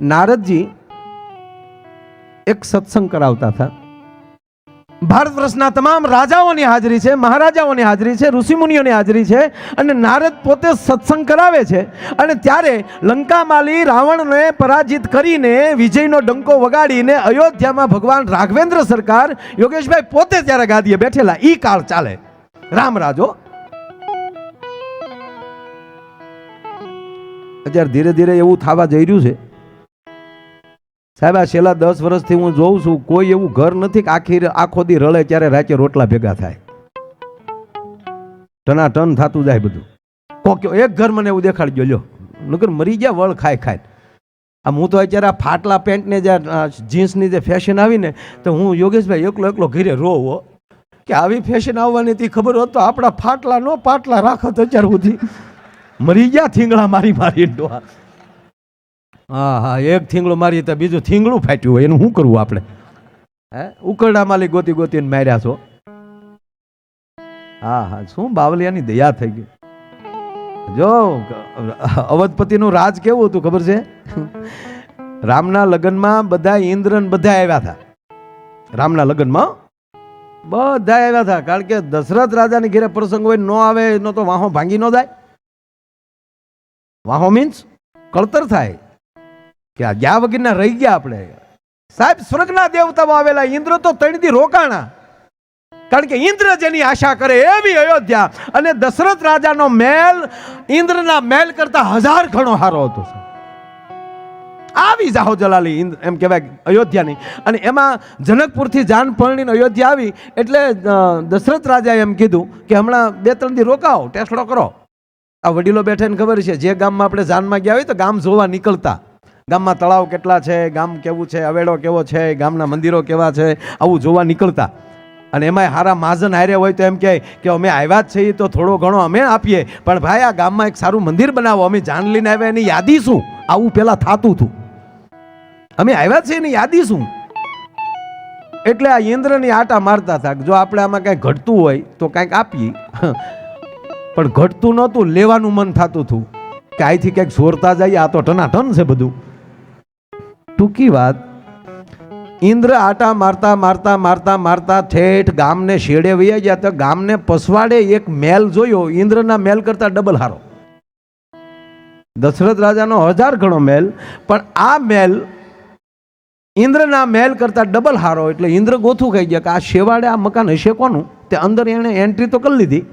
નારદજી એક સત્સંગ કરાવતા હતા. ભારત વર્ષના તમામ રાજાઓની હાજરી છે, મહારાજાઓની હાજરી છે, ઋષિમુનિઓની હાજરી છે અને નારદ પોતે સત્સંગ કરાવે છે અને ત્યારે લંકામાલી રાવણને પરાજિત કરીને વિજયનો ડંકો વગાડીને અયોધ્યામાં ભગવાન રાઘવેન્દ્ર સરકાર યોગેશભાઈ પોતે ત્યારે ગાદીએ બેઠેલા. ઈ કાળ ચાલે. રામરાજો અત્યારે ધીરે ધીરે એવું થવા જઈ રહ્યું છે. સાહેબ, આ છેલ્લા દસ વર્ષથી હું જોઉં છું, કોઈ એવું ઘર નથી કે આખી આખો દી રળે ત્યારે રાચે રોટલા ભેગા થાય. ટના ટન થતું જાય બધું. કોક્યો એક ઘર મને એવું દેખાડી લ્યો. નકર મરી ગયા, વળ ખાય ખાય. આમ હું તો અત્યારે આ ફાટલા પેન્ટને જે જીન્સની જે ફેશન આવી ને તો હું યોગેશભાઈ એકલો એકલો ઘરે રોવો કે આવી ફેશન આવવાની હતી, ખબર હોત તો આપણા ફાટલા નો પાટલા રાખત અત્યાર સુધી. મરી ગયા થીંગડા મારી મારી ડોહા. હા હા, એક થીંગડું મારી તો બીજું થીંગડું ફાટ્યું હોય, એનું શું કરવું આપણે? હે? ઉકરડા માલી ગોતી ગોતીને માર્યા છો? હા હા, શું બાવલિયાની દયા થઈ ગઈ? જો, અવધપતિનું રાજ કેવું હતું, ખબર છે? રામના લગ્નમાં બધા ઇન્દ્રન બધા આવ્યા હતા. રામના લગ્નમાં બધા આવ્યા હતા, કારણ કે દશરથ રાજાની ઘેરે પ્રસંગ હોય, ન આવે, ન તો વાહો ભાંગી ન જાય. વાહો મીન્સ કળતર થાય. કે આ ગયા વગરના રહી ગયા આપણે. સાહેબ, સ્વર્ગના દેવતાઓ આવેલા ઇન્દ્ર તો તણથી રોકાણા. કારણ કે ઇન્દ્ર જેની આશા કરે એવી અયોધ્યા અને દશરથ રાજાનો મહેલ ઇન્દ્રના મહેલ કરતા હજાર ઘણો સારો હતો આવી જાહો જલાલી એમ કહેવાય અયોધ્યાની. અને એમાં જનકપુરથી જાનપરણીને અયોધ્યા આવી એટલે દશરથ રાજાએ એમ કીધું કે હમણાં બે ત્રણ દી રોકાઓ ટેસ્ટડો કરો. આ વડીલો બેઠાને ખબર છે, જે ગામમાં આપણે જાનમાં ગયા હોય તો ગામ જોવા નીકળતા. ગામમાં તળાવ કેટલા છે, ગામ કેવું છે, અવેડો કેવો છે, ગામના મંદિરો કેવા છે, આવું જોવા નીકળતા. અને એમાંય હારા મહાજન હાર્યા હોય તો એમ કહે કે અમે આવ્યા જ છીએ તો થોડો ઘણો અમે આપીએ. પણ ભાઈ, આ ગામમાં એક સારું મંદિર બનાવો. અમે જાન લઈને આવ્યા એની યાદી શું? આવું પહેલાં થતું હતું અમે આવ્યા છીએ એની યાદી શું? એટલે આ ઇન્દ્રની આટા મારતા હતા જો આપણે આમાં કાંઈ ઘટતું હોય તો કાંઈક આપીએ. પણ ઘટતું નહોતું, લેવાનું મન થતું હતું કે અહીંથી કંઈક સોરતા જઈએ. આ તો ટનાટન છે બધું. ટૂંકી વાત, ઇન્દ્ર આટા મારતા મારતા મારતા મારતા ઠેઠ ગામને શેડે વૈયા ગયા તો ગામને પસવાડે એક મેલ જોયો, ઇન્દ્રના મેલ કરતા ડબલ હારો. દશરથ રાજાનો હજાર ગણો મેલ, પણ આ મેલ ઇન્દ્રના મેલ કરતા ડબલ હારો એટલે ઇન્દ્ર ગોથું ખાઈ ગયા કે આ શેવાડે આ મકાન હશે કોનું? તે અંદર એણે એન્ટ્રી તો કરી લીધી.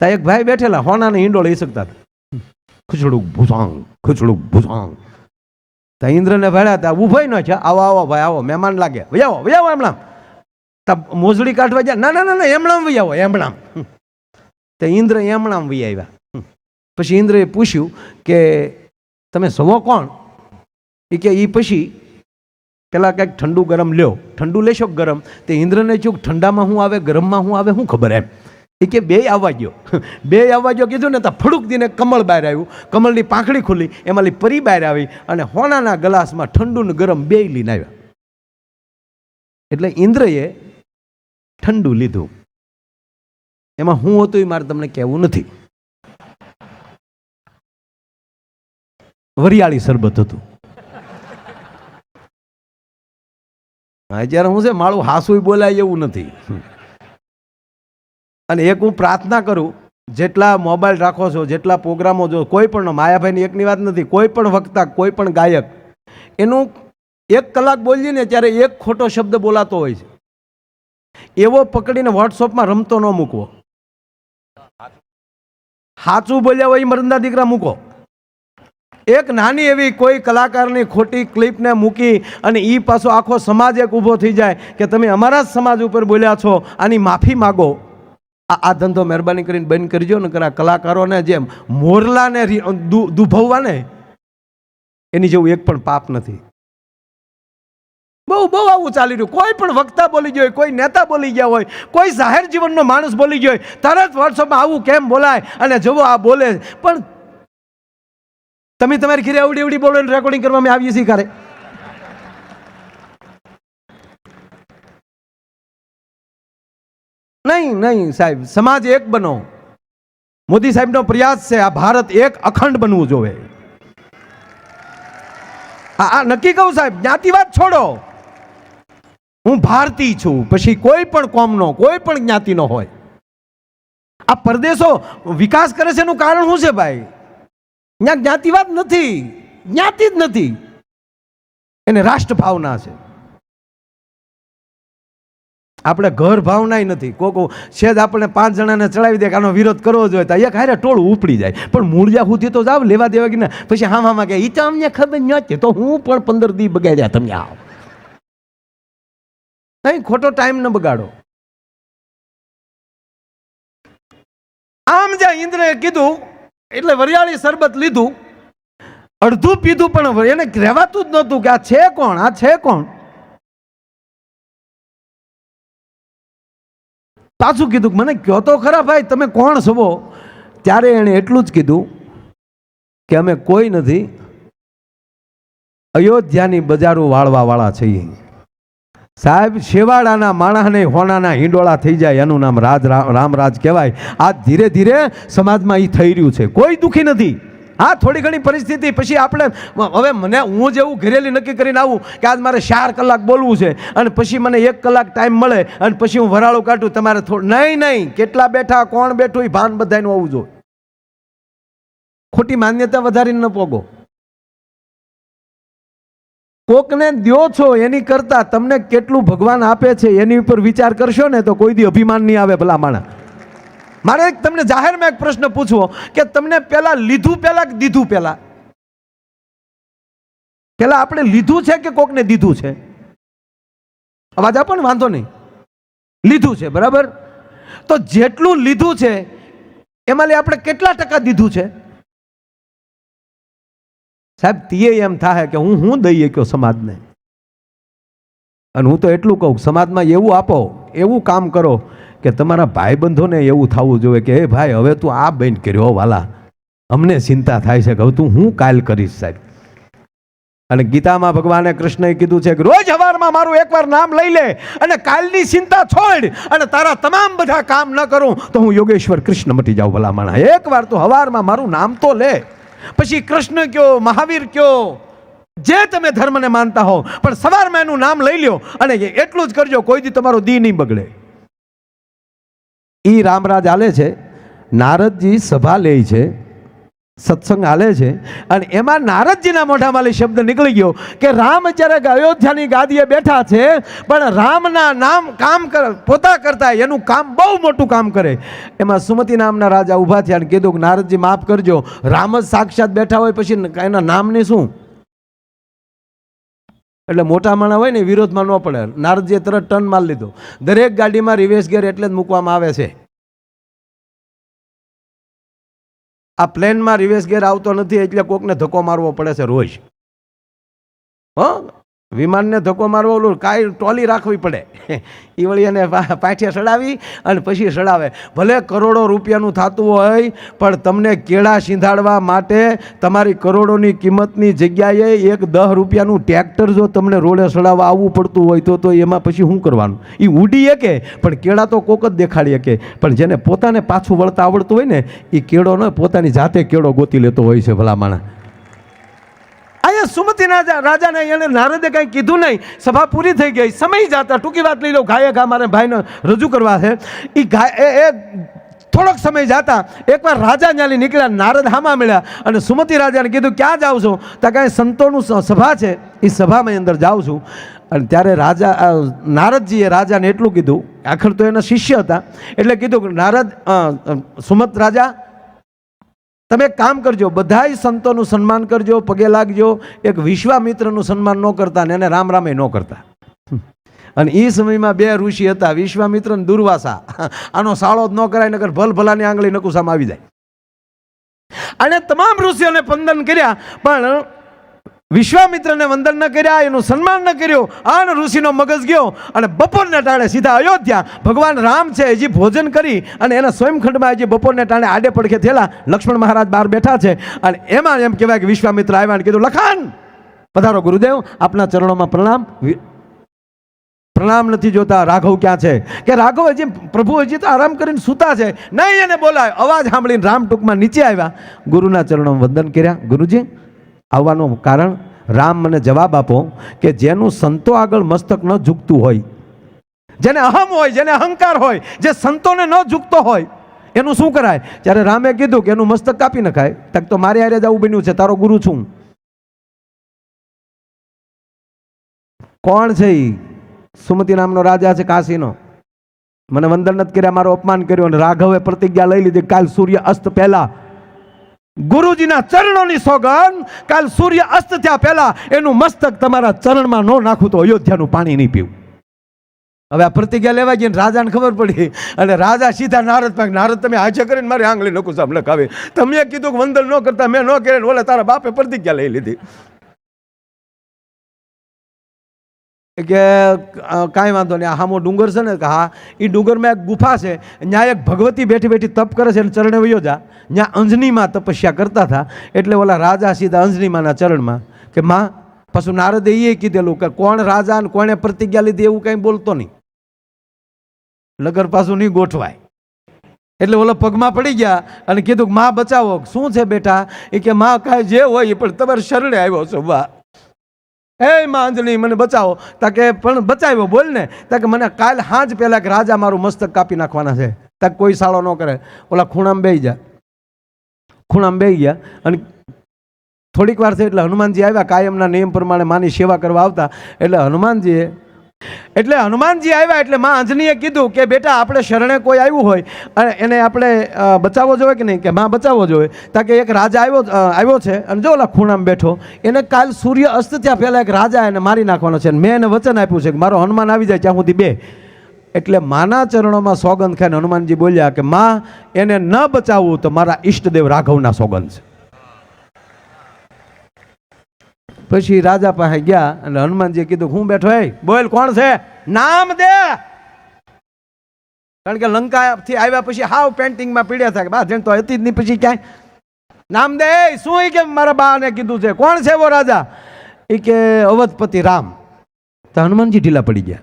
તા એક ભાઈ બેઠેલા, હોનાને ઈંડો લઈ શકતા ખુચડું ભૂસાંગ ખુચડું ભૂસાંગ તા ઇન્દ્રને ભાડ્યા તા ઉભાઈ ન છે આવો આવો ભાઈ, આવો, મહેમાન લાગે. વયાવો વયાવો એમણામ. તા મોજડી કાઢવા જાય ના ના ના ના, એમણામ વયાવો, એમણામ. તે ઇન્દ્ર એમણામ વહી આવ્યા. પછી ઇન્દ્રએ પૂછ્યું કે તમે સવો કોણ? એ કે એ પછી પેલા કંઈક ઠંડુ ગરમ લ્યો. ઠંડુ લેશો ગરમ? તે ઇન્દ્રને ચૂક ઠંડામાં હું આવે, ગરમમાં હું આવે શું ખબર એમ. એ કે બે આવવા ગયો બે આવવા ગયો કીધું ને તો ફળુક દીને કમળ બહાર આવ્યું. કમળની પાંખડી ખુલી એમાંથી પરી બહાર આવી અને હોનાના ગ્લાસમાં ઠંડુ ને ગરમ બે લઈને આવ્યા. એટલે ઇન્દ્રએ ઠંડુ લીધું. એમાં હું હતું એ મારે તમને કહેવું નથી. વરિયાળી શરબત હતું. અત્યારે હું છે મારું હાસુય બોલાય એવું નથી. અને એક હું પ્રાર્થના કરું, જેટલા મોબાઈલ રાખો છો, જેટલા પ્રોગ્રામો જો, કોઈ પણ માયાભાઈની એકની વાત નથી, કોઈ પણ વક્તા, કોઈ પણ ગાયક, એનું એક કલાક બોલીએ ને ત્યારે એક ખોટો શબ્દ બોલાતો હોય છે. એવો પકડીને વોટ્સઅપમાં રમતો ન મૂકવો. સાચું બોલ્યા હોય મરંદા દીકરા મૂકો. એક નાની એવી કોઈ કલાકારની ખોટી ક્લિપને મૂકી અને એ પાછો આખો સમાજ એક ઊભો થઈ જાય કે તમે અમારા જ સમાજ ઉપર બોલ્યા છો, આની માફી માગો. આ ધંધો મહેરબાની કરીને બંધ કરજો ને આ કલાકારોને જેમ મોરલાને દુભવવાને, એની જેવું એક પણ પાપ નથી. બહુ બહુ આવું ચાલી રહ્યું. કોઈ પણ વક્તા બોલી ગયો હોય, કોઈ નેતા બોલી ગયા હોય, કોઈ જાહેર જીવનનો માણસ બોલી ગયો હોય, તરત વોટ્સઅપમાં આવું કેમ બોલાય અને જવો આ બોલે. પણ તમે તમારી ઘરે આવડી એવડી બોલો રેકોર્ડિંગ કરવા અમે આવીએ છીએ કારે નહીં નહીં સાહેબ, સમાજ એક બનો. મોદી સાહેબનો પ્રયાસ છે, આ ભારત એક અખંડ બનવું જોવે. આ નક્કી કહું સાહેબ જ્ઞાતિવાદ છોડો. હું ભારતીય છું, પછી કોઈ પણ કોમનો, કોઈ પણ જ્ઞાતિનો હોય. આ પરદેશો વિકાસ કરે છે એનું કારણ શું છે ભાઈ? જ્ઞાતિવાદ નથી, જ્ઞાતિ જ નથી. એને રાષ્ટ્ર ભાવના છે. આપણે ઘર ભાવનાય નથી. કોકો જ આપણે પાંચ જણાને ચડાવી દે કે આનો વિરોધ કરવો જોઈએ. તો એક હારે ટોળું ઉપડી જાય. પણ મૂળિયા સુધી તો જાવ લેવા દેવા કે ના. પછી હા હામાં કે એ તો અમને ખબર નથી તો હું પણ પંદર દી બગાડ્યા, તમે આવો. નહીં ખોટો ટાઈમ ન બગાડો. આમ જ્યાં ઇન્દ્રએ કીધું, એટલે વરિયાળી શરબત લીધું, અડધું પીધું પણ એને રહેવાતું જ નહોતું કે આ છે કોણ, આ છે કોણ? પાછું કીધું મને કહો તો ખરા ભાઈ, તમે કોણ છો? ત્યારે એણે એટલું જ કીધું કે અમે કોઈ નથી, અયોધ્યાની બજારો વાળવાવાળા છીએ. સાહેબ શેવાડાના માણસને હોનાના હિંડોળા થઈ જાય, એનું નામ રાજ રામરાજ કહેવાય. આ ધીરે ધીરે સમાજમાં એ થઈ રહ્યું છે. કોઈ દુઃખી નથી. હા, થોડી ઘણી પરિસ્થિતિ. પછી આપણે, હવે મને, હું જેવું ઘરેલી નક્કી કરીને આવું કે આજ મારે ચાર કલાક બોલવું છે અને પછી મને એક કલાક ટાઈમ મળે અને પછી હું વરાળું કાઢું, તમારે થોડું, નહીં નહીં, કેટલા બેઠા, કોણ બેઠું એ ભાન બધાનું હોવું જોઈએ. ખોટી માન્યતા વધારીને ન પોગો. કોકને દ્યો છો એની કરતા, તમને કેટલું ભગવાન આપે છે એની ઉપર વિચાર કરશો ને તો કોઈ દી અભિમાન નહીં આવે ભલા માણા મારે તમને જાહેરમાં એક પ્રશ્ન પૂછવો કે તમને પેલા લીધું પેલા કે દીધું પેલા? પેલા આપણે લીધું છે કે કોકને દીધું છે? અવાજ આપો ને, વાંધો નહીં. લીધું છે, બરાબર? તો જેટલું લીધું છે, એમાં આપણે કેટલા ટકા દીધું છે? સાહેબ, તીએ એમ થાય કે હું હું દઈએ કયો સમાજને? અને હું તો એટલું કહું, સમાજમાં એવું આપો, એવું કામ કરો કે તમારા ભાઈબંધોને એવું થવું જોઈએ કે હે ભાઈ, હવે તું આ બેન કર્યો વાલા. અમને ચિંતા થાય છે કે હવે તું હું કાલ કરીશ, સાહેબ? અને ગીતામાં ભગવાને કૃષ્ણએ કીધું છે કે, રોજ હવારમાં મારું એકવાર નામ લઈ લે અને કાલની ચિંતા છોડ અને તારા તમામ બધા કામ ન કરું તો હું યોગેશ્વર કૃષ્ણ મટી જાઉં, ભલા માણા એકવાર તું હવારમાં મારું નામ તો લે. પછી કૃષ્ણ કયો, મહાવીર કયો? જે તમે ધર્મને માનતા હો, પણ સવારમાં એનું નામ લઈ લ્યો અને એટલું જ કરજો, કોઈ દી તમારો દી નહીં બગડે. ઈ રામરાજ આલે છે, નારદજી સભા લે છે, સત્સંગ હાલે છે, અને એમાં નારદજીના મોઢામાં શબ્દ નીકળી ગયો કે રામ જ્યારે અયોધ્યાની ગાદીએ બેઠા છે, પણ રામના નામ કામ કર, પોતા કરતા એનું કામ બહુ મોટું કામ કરે. એમાં સુમતિ નામના રાજા ઊભા થયા અને કીધું કે નારદજી માફ કરજો, રામ જ સાક્ષાત બેઠા હોય, પછી એના નામની શું? એટલે મોટા માણા હોય ને વિરોધમાં ન પડે. નારદજીએ તરત ટર્ન માર લીધો. દરેક ગાડીમાં રિવેશ ગેર એટલે જ મૂકવામાં આવે છે. આ પ્લેનમાં રિવેશ ગેર આવતો નથી એટલે કોકને ધક્કો મારવો પડે છે રોજ. હો? વિમાનને ધક્કો મારવો ઓલું કાંઈ ટોલી રાખવી પડે. એ વળી એને પાઠિયા પાઠે સડાવી અને પછી સડાવે. ભલે કરોડો રૂપિયાનું થતું હોય, પણ તમને કેળા સિંધાડવા માટે તમારી કરોડોની કિંમતની જગ્યાએ એક દહ રૂપિયાનું ટ્રેક્ટર જો તમને રોડે સડાવવા આવવું પડતું હોય તો તો એમાં પછી શું કરવાનું? એ ઉડી શકે, પણ કેળા તો કોક જ દેખાડી શકે. પણ જેને પોતાને પાછું વળતા આવડતું હોય ને એ કેળો ન પોતાની જાતે કેળો ગોતી લેતો હોય છે ભલા માણા અહીંયા સુમતિ રાજા રાજાને એને નારદે કંઈ કીધું નહીં. સભા પૂરી થઈ ગઈ. સમય જાતા ટૂંકી વાત લઈ લો. ગાયે ઘા મારે ભાઈને રજૂ કરવા છે. એ ગાય એ થોડોક સમય જાતા એકવાર રાજા ન્યાલી નીકળ્યા, નારદ હામાં મળ્યા અને સુમતી રાજાને કીધું, ક્યાં જાઉં છું? તો કાંઈ સંતોનું સભા છે. એ સભામાં અંદર જાઉં છું. અને ત્યારે રાજા નારદજીએ રાજાને એટલું કીધું. આખર તો એના શિષ્ય હતા. એટલે કીધું કે, નારદ સુમત રાજા તમે કામ કરજો, બધાય સંતોનું સન્માન કરજો, પગે લાગજો, એક વિશ્વામિત્રનું સન્માન ન કરતા ને એને રામ રામે ન કરતા. અને એ સમયમાં બે ઋષિ હતા, વિશ્વામિત્ર અને દુર્વાસા. આનો સાળો જ ન કરાય નગર ભલ ભલાની આંગળી નકુસામાં આવી જાય. અને તમામ ઋષિઓને પંદન કર્યા, પણ વિશ્વામિત્રને વંદન ન કર્યા, એનું સન્માન ન કર્યું, આન ઋષિનો મગજ ગયો અને બપોરને ટાણે સીધા અયોધ્યા. ભગવાન રામ છે, હજી ભોજન કરી અને એના સ્વયંખંડમાં હજી બપોરને ટાણે આડે પડખે થયેલા લક્ષ્મણ મહારાજ બહાર બેઠા છે. અને એમાં એમ કહેવાય કે વિશ્વામિત્ર આવ્યા અને કીધું લખાણ પધારો ગુરુદેવ, આપના ચરણોમાં પ્રણામ. પ્રણામ નથી જોતા, રાઘવ ક્યાં છે? કે રાઘવ હજી પ્રભુ હજી તો આરામ કરીને સૂતા છે. નહીં એને બોલાય. અવાજ સાંભળીને રામ ટૂંકમાં નીચે આવ્યા. ગુરુના ચરણોમાં વંદન કર્યા. ગુરુજી આવવાનું કારણ રામ મને જવાબ આપો કે જેનું સંતો આગળ મસ્તક ન ઝૂકતું હોય, જેને અહમ હોય, જેને અહંકાર હોય, જે સંતોને ન ઝૂકતો હોય, એનું શું કરાય? જ્યારે રામે કીધું કે એનું મસ્તક કાપી નખાય. તક તો મારે હારે જ આવું બન્યું છે, તારો ગુરુ છું. કોણ છે એ સુમતિ નામનો રાજા છે કાશીનો. મને વંદન નથી કર્યા, મારો અપમાન કર્યો અને રાઘવે પ્રતિજ્ઞા લઈ લીધી કાલ સૂર્ય અસ્ત પહેલા ગુરુજીના ચરણોની સોગન કાલ સૂર્ય અસ્ત થયા પહેલા એનું મસ્તક તમારા ચરણમાં ન નાખું તો અયોધ્યાનું પાણી નહીં પીવું. હવે આ પ્રતિજ્ઞા લેવા ગઈ રાજાને ખબર પડી. અને રાજા સીધા નારદ પાક નારદ, તમે હાજર કરીને મારી આંગળી નકુ લખાવે લખાવી તમે કીધું કે, વંદન ન કરતા, મેં ન કરે ઓલે તારા બાપે પ્રતિજ્ઞા લઈ લીધી. કે કાંઈ વાંધો નહીં હામો ડુંગર છે ને, કે હા એ ડુંગરમાં એક ગુફા છે ત્યાં એક ભગવતી બેઠી બેઠી તપ કરે છે અને ચરણે વયો જા. ત્યાં અંજનીમાં તપસ્યા કરતા હતા, એટલે ઓલા રાજા સીધા અંજનીમાના ચરણમાં કે, માં, પાછું નારદે એ કીધેલું કે, કોણ રાજા ને કોણે પ્રતિજ્ઞા લીધી એવું કંઈ બોલતો નહીં. લગર પાછું નહીં ગોઠવાય. એટલે ઓલા પગમાં પડી ગયા અને કીધું કે, માં, બચાવો. શું છે બેટા? એ કે, માં, કાંઈ જે હોય એ પણ તમારે શરણે આવ્યો છો બા હે માંજણી મને બચાવો. તાકે પણ બચાવ્યો, બોલ ને. તાકે મને કાલ હાજ પહેલા કે રાજા મારું મસ્તક કાપી નાખવાના છે. તાકે કોઈ સાળો ન કરે. ઓલા ખૂણામાં બે જા. ખૂણામાં બે ગયા અને થોડીક વાર થઈ એટલે હનુમાનજી આવ્યા. કાયમના નિયમ પ્રમાણે માની સેવા કરવા આવતા. એટલે હનુમાનજીએ એટલે હનુમાનજી આવ્યા એટલે માં અંજનીએ કીધું કે બેટા, આપણે શરણે કોઈ આવ્યું હોય અને એને આપણે બચાવવો જોઈએ કે નહીં? કે માં બચાવવો જોઈએ? તાકે એક રાજા આવ્યો આવ્યો છે અને જો ઓલા ખૂણામાં બેઠો. એને કાલ સૂર્ય અસ્ત થયા પહેલાં એક રાજા એને મારી નાખવાનો છે મેં એને વચન આપ્યું છે કે મારો હનુમાન આવી જાય ત્યાં સુધી બે. એટલે માના ચરણોમાં સોગંદ ખાઈને હનુમાનજી બોલ્યા કે, માં, એને ન બચાવવું તો મારા ઈષ્ટદેવ રાઘવના સોગંદ છે. પછી રાજા પાસે ગયા અને હનુમાનજીએ કીધું, હું બેઠો હે, બોલ કોણ છે? નામ દે. કારણ કે લંકાથી આવ્યા પછી હાવ પેન્ટિંગમાં પીડ્યા થાય બા, જેમ તો હતી જ નહીં પછી ક્યાંય. નામ દે, શું કે મારા બાને કીધું છે? કોણ છે એવો રાજા? એ કે, અવધપતિ રામ. તો હનુમાનજી ઢીલા પડી ગયા.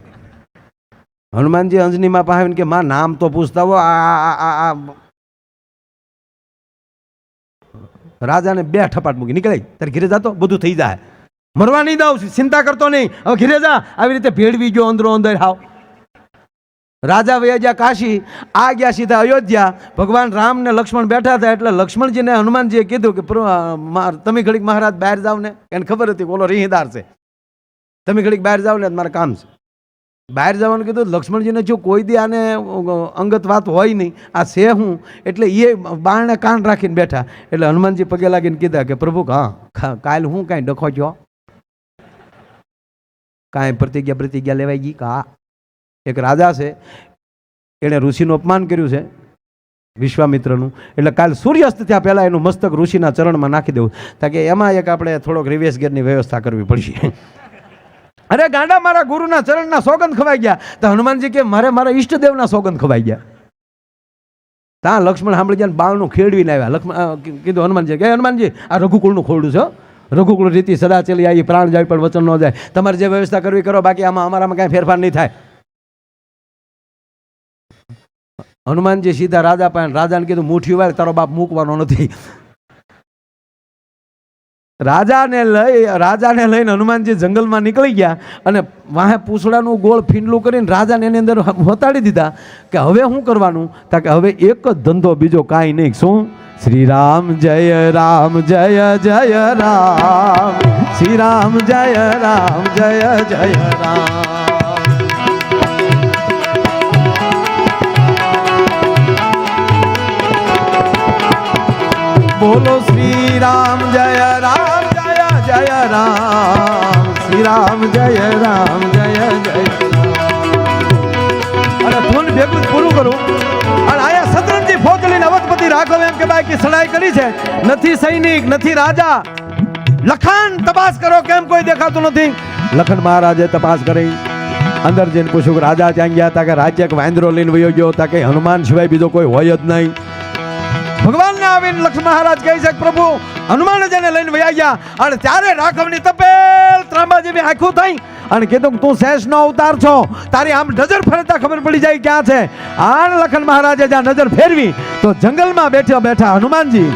હનુમાનજી અંજનીમાં પાસે કે, માં, નામ તો પૂછતા હો, આ રાજાને બે ઠપાટ મૂકી નીકળાય તારે ઘીરે જાતો બધું થઈ જાય. મરવા નહીં દઉં ચિંતા કરતો નહીં. હવે ઘરે જા આવી રીતે ભેળવી ગયો અંદરો અંદર, હાવ. રાજા વયા કાશી, આ ગયા સીધા અયોધ્યા. ભગવાન રામ ને લક્ષ્મણ બેઠા હતા એટલે લક્ષ્મણજીને હનુમાનજીએ કીધું કે તમે ઘડીક મહારાજ બહાર જાવ ને. એને ખબર હતી બોલો રીહીદાર છે. તમે ઘડીક બહાર જાવ ને મારા કામ છે. બહાર જવાનું કીધું, લક્ષ્મણજીને જો કોઈ દી આને અંગત વાત હોય નહીં, આ છે હું, એટલે એ બારણે કાન રાખીને બેઠા. એટલે હનુમાનજી પગે લાગીને કીધા કે, પ્રભુ, હા કાલ હું કાંઈ ડખો છો કાંઈ પ્રતિજ્ઞા પ્રતિજ્ઞા લેવાઈ ગઈ કા એક રાજા છે, એણે ઋષિનું અપમાન કર્યું છે, વિશ્વામિત્રનું. એટલે કાલ સૂર્યાસ્ત થયા પહેલાં એનું મસ્તક ઋષિના ચરણમાં નાખી દેવું. તાકે એમાં એક આપણે થોડોક રિવેશ ગેરની વ્યવસ્થા કરવી પડશે. અરે ગાંડા મારા ગુરુના ચરણના સોગંદ ખવાઈ ગયા. તો હનુમાનજી કે મારે મારા ઈષ્ટદેવના સોગંદ ખવાઈ ગયા. ત્યાં લક્ષ્મણ સાંભળી ગયા બાળનું ખેડવીને આવ્યા. લક્ષ્મણ કીધું હનુમાનજી કે હનુમાનજી, આ રઘુકુળનું ખોરડું છે. રઘુકુળ રીતિ સદા ચલી આવી પ્રાણ જાય પણ વચન ન જાય. તમારે જે વ્યવસ્થા કરવી કરો, બાકી આમાં અમારામાં કાંઈ ફેરફાર નહીં થાય. હનુમાનજી સીધા રાજા પણ રાજાને કીધું મુઠ્યું વાર તારો બાપ મૂકવાનો નથી. રાજાને લઈ, રાજાને લઈને હનુમાનજી જંગલમાં નીકળી ગયા અને વાહે પૂછડાનું ગોળ ફીંડલું કરીને રાજાને એની અંદર હોતાડી દીધા કે હવે શું કરવાનું? તા કે હવે એક જ ધંધો, બીજો કાંઈ નહીં. શું? શ્રી રામ જય રામ, જય જય રામ. શ્રી રામ જય રામ, જય જય રામ. બોલો શ્રી રામ રામ શ્રી રામ જય રામ, જય જય. અને ધૂન ભેગું પૂરું કરું. અને આયા સતરંજી ફોજ લઈને અવધપતિ રાઘવ એમ કે બાકી સડાઈ કરી છે. નથી સૈનિક, નથી રાજા. લખાણ તપાસ કરો, કેમ કોઈ દેખાતું નથી? લખન મહારાજે તપાસ કરી. અંદર જઈને પૂછ્યું રાજા ત્યાં ગયા હતા કે રાજ્ય વાંદરો લઈને વયો ગયો હતા કે હનુમાન સિવાય બીજો કોઈ હોય જ નહીં. આવીને લક્ષ્મણ મહારાજ કહે છે પ્રભુ, હનુમાન જેને લઈને વયા ગયા, અને ત્યારે રાઘવની તપેલ ત્રાંબા જેવી આખું થઈ અને કીધું તું શેષનો અવતાર છો. તારી આમ નજર ફરતા ખબર પડી જાય ક્યાં છે. આન લખન મહારાજે જ્યાં નજર ફેરવી, તો જંગલમાં બેઠા બેઠા હનુમાનજી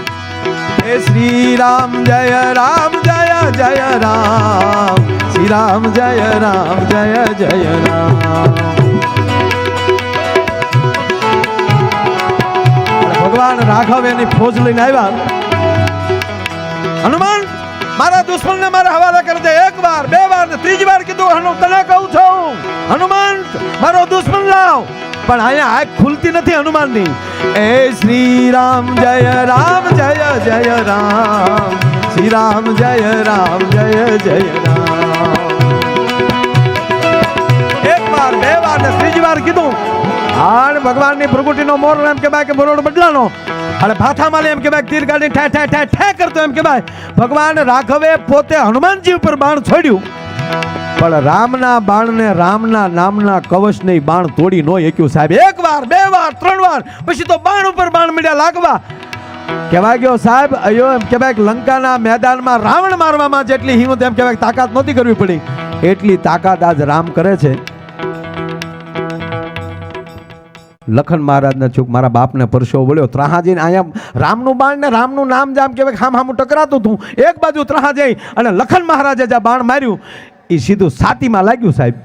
શ્રી રામ જય રામ, જય જય રામ. શ્રી રામ જય રામ, જય જય રામ. ભગવાન રાઘવ એની ફોજ લઈને આવ્યા. હનુમાન, મારા દુશ્મનને મારા હવાલે કરી દે. એક વાર, બે વાર ત્રીજી વાર કીધું હનુ તને કહું છું. હનુમાન, મારો દુશ્મન લાવ. પણ અહીંયા આંખ ખુલતી નથી હનુમાનની. એ શ્રી રામ જય રામ, જય જય રામ. શ્રી રામ જય રામ, જય જય ભગવાનની પ્રકૃતિનો મોર એમ કે કે મોરડ બદલાનો. અને ભાથામાં એમ કે તીર ગાડી ઠે ઠે ઠે ઠે કરતો એમ કે ભગવાન રાઘવે પોતે હનુમાનજી ઉપર બાણ છોડ્યું. પણ રામના બાણને રામના નામના કવચને બાણ તોડી ન એક્યું સાહેબ. એક વાર, બે વાર, ત્રણ વાર, પછી તો બાણ ઉપર બાણ મળ્યા લાગવા. કહેવાય ગયો સાહેબ, અયો એમ કહેવાય લંકાના મેદાનમાં રાવણ મારવામાં જેટલી હિંમત, એમ કહેવાય તાકાત નહોતી કરવી પડી. એટલી તાકાત આજ રામ કરે છે. લખન મહારાજના છું મારા બાપને પરસો વળ્યો. ત્રાહાજીને અહીંયા રામનું બાણ ને રામનું નામ જામ કહેવાય હામ હામું ટકરાતું હતું. એક બાજુ ત્રાહાજી અને લખન મહારાજે જ્યાં બાણ માર્યું એ સીધું સાતીમાં લાગ્યું સાહેબ.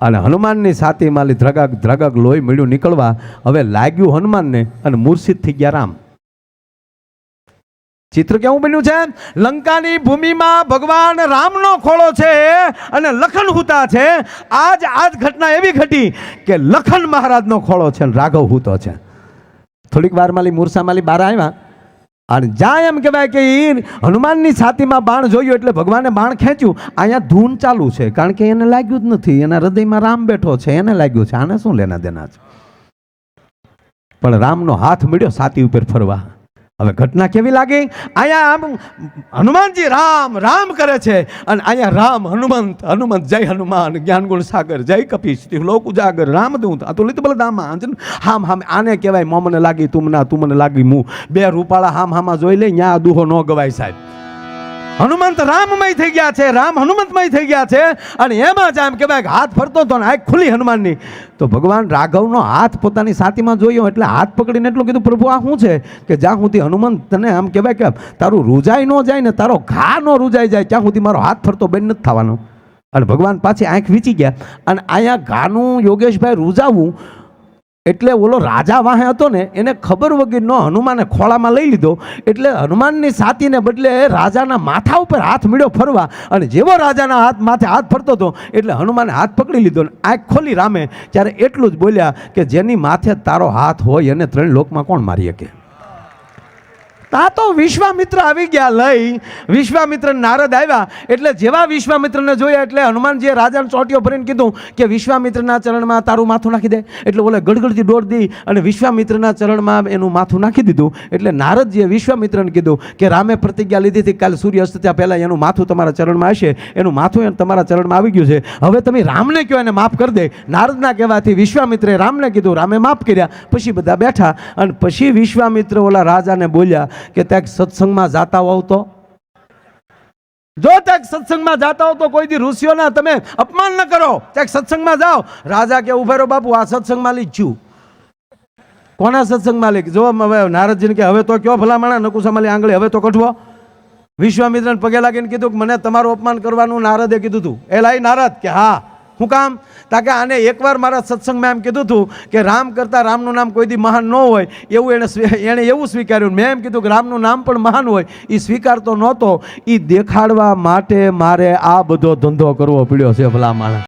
અને હનુમાનની છાતીમાં ધ્રગક ધ્રગક લોહી મળ્યું નીકળવા. હવે લાગ્યું હનુમાનને અને મૂર્છિત થઈ ગયા રામ. ચિત્ર કેવું બન્યું છે? લંકાની ભૂમિમાં ભગવાન રામનો ખોળો છે અને લખન હુતા છે. આજ આજ ઘટના એવી ઘટી કે લખન મહારાજનો ખોળો છે અને રાઘવ હુતો છે. થોડીક વાર માલી મૂર્છા બહાર આવ્યા. અને જ્યાં એમ કહેવાય કે એ હનુમાનની છાતીમાં બાણ જોયું એટલે ભગવાને બાણ ખેંચ્યું. અહીંયા ધૂન ચાલુ છે, કારણ કે એને લાગ્યું જ નથી. એના હૃદયમાં રામ બેઠો છે, એને લાગ્યું છે. આને શું લેના દેના છે? પણ રામનો હાથ મળ્યો છાતી ઉપર ફરવા. હવે ઘટના કેવી લાગી? અહીંયા આમ હનુમાનજી રામ રામ કરે છે. અને અહીંયા રામ, હનુમંત હનુમંત, જય હનુમાન, જ્ઞાનગુણ સાગર, જય કપીશ લોક ઉજાગર, રામદૂત અતુલિત બલદામા અંજન હામ હામ, આને કહેવાય મમને લાગી તુમના તુમને તું મને લાગી, મું. બે રૂપાળા હામ, હામાં જોઈ લે, ન્યા દુહો ન ગવાય સાહેબ. હનુમંત રામમય થઈ ગયા છે, રામ હનુમંતમય થઈ ગયા છે અને એમાં જ એમ કહેવાય હાથ ફરતો હતો ને આંખ ખુલી હનુમાનની. તો ભગવાન રાઘવનો હાથ પોતાની સાતીમાં જોયો એટલે હાથ પકડીને એટલું કીધું, પ્રભુ, આ શું છે? કે જ્યાં સુધી હનુમંત તને આમ કહેવાય કે તારું રૂજાઈ ન જાય ને તારો ઘા ન રૂજાઈ જાય, ત્યાં સુધી મારો હાથ ફરતો બેન નથી થવાનો. અને ભગવાન પાછી આંખ વીચી ગયા અને અહીંયા ઘાનું યોગેશભાઈ રૂજાવવું એટલે ઓલો રાજા વાહે હતો ને, એને ખબર વગરનો હનુમાને ખોળામાં લઈ લીધો. એટલે હનુમાનની સાતીને બદલે રાજાના માથા ઉપર હાથ મળ્યો ફરવા અને જેવો રાજાના હાથ માથે હાથ ફરતો હતો, એટલે હનુમાને હાથ પકડી લીધો ને આંખ ખોલી રામે ત્યારે એટલું જ બોલ્યા કે જેની માથે તારો હાથ હોય એને ત્રણ લોકમાં કોણ મારી શકે? તા તો વિશ્વામિત્ર આવી ગયા લઈ. વિશ્વામિત્ર નારદ આવ્યા. એટલે જેવા વિશ્વામિત્રને જોયા એટલે હનુમાનજીએ રાજાને ચોટીઓ ભરીને કીધું કે વિશ્વામિત્રના ચરણમાં તારું માથું નાખી દે. એટલે ઓલે ગડગડથી દોડ દી અને વિશ્વામિત્રના ચરણમાં એનું માથું નાખી દીધું. એટલે નારદજીએ વિશ્વામિત્રને કીધું કે રામે પ્રતિજ્ઞા લીધી હતી કાલે સૂર્ય અસ્ત ત્યાં પહેલાં એનું માથું તમારા ચરણમાં હશે. એનું માથું તમારા ચરણમાં આવી ગયું છે. હવે તમે રામને કહો એને માફ કરી દે. નારદના કહેવાથી વિશ્વામિત્રે રામને કીધું. રામે માફ કર્યા. પછી બધા બેઠા અને પછી વિશ્વામિત્ર ઓલા રાજાને બોલ્યા કે ત્યાં સત્સંગમાં જાતા હોવ તો? જો ત્યાં સત્સંગમાં જાતા હો તો કોઈથી ઋષિઓના તમે અપમાન ન કરો. ત્યાં સત્સંગમાં જાઓ. રાજા કે ઉભેરો, બાપુ, આ સત્સંગમાં લીધું કોના સત્સંગ માલિક જો હવે નારદજીને કે, હવે તો કયો ભલામણા? નકુસામાલી આંગળી, હવે તો કઠવો. વિશ્વામિત્રને પગે લાગીને કીધું કે, મને તમારું અપમાન કરવાનું નારદે કીધું હતું એ લાઈ નારદ કે, હા. હું કામ? તાકે આને એકવાર મારા સત્સંગમાં એમ કીધું હતું કે રામ કરતાં રામનું નામ કોઈ દી મહાન ન હોય, એવું એણે એણે એવું સ્વીકાર્યું. મેં એમ કીધું કે રામનું નામ પણ મહાન હોય એ સ્વીકારતો નહોતો. એ દેખાડવા માટે મારે આ બધો ધંધો કરવો પડ્યો છે ભલા માણસ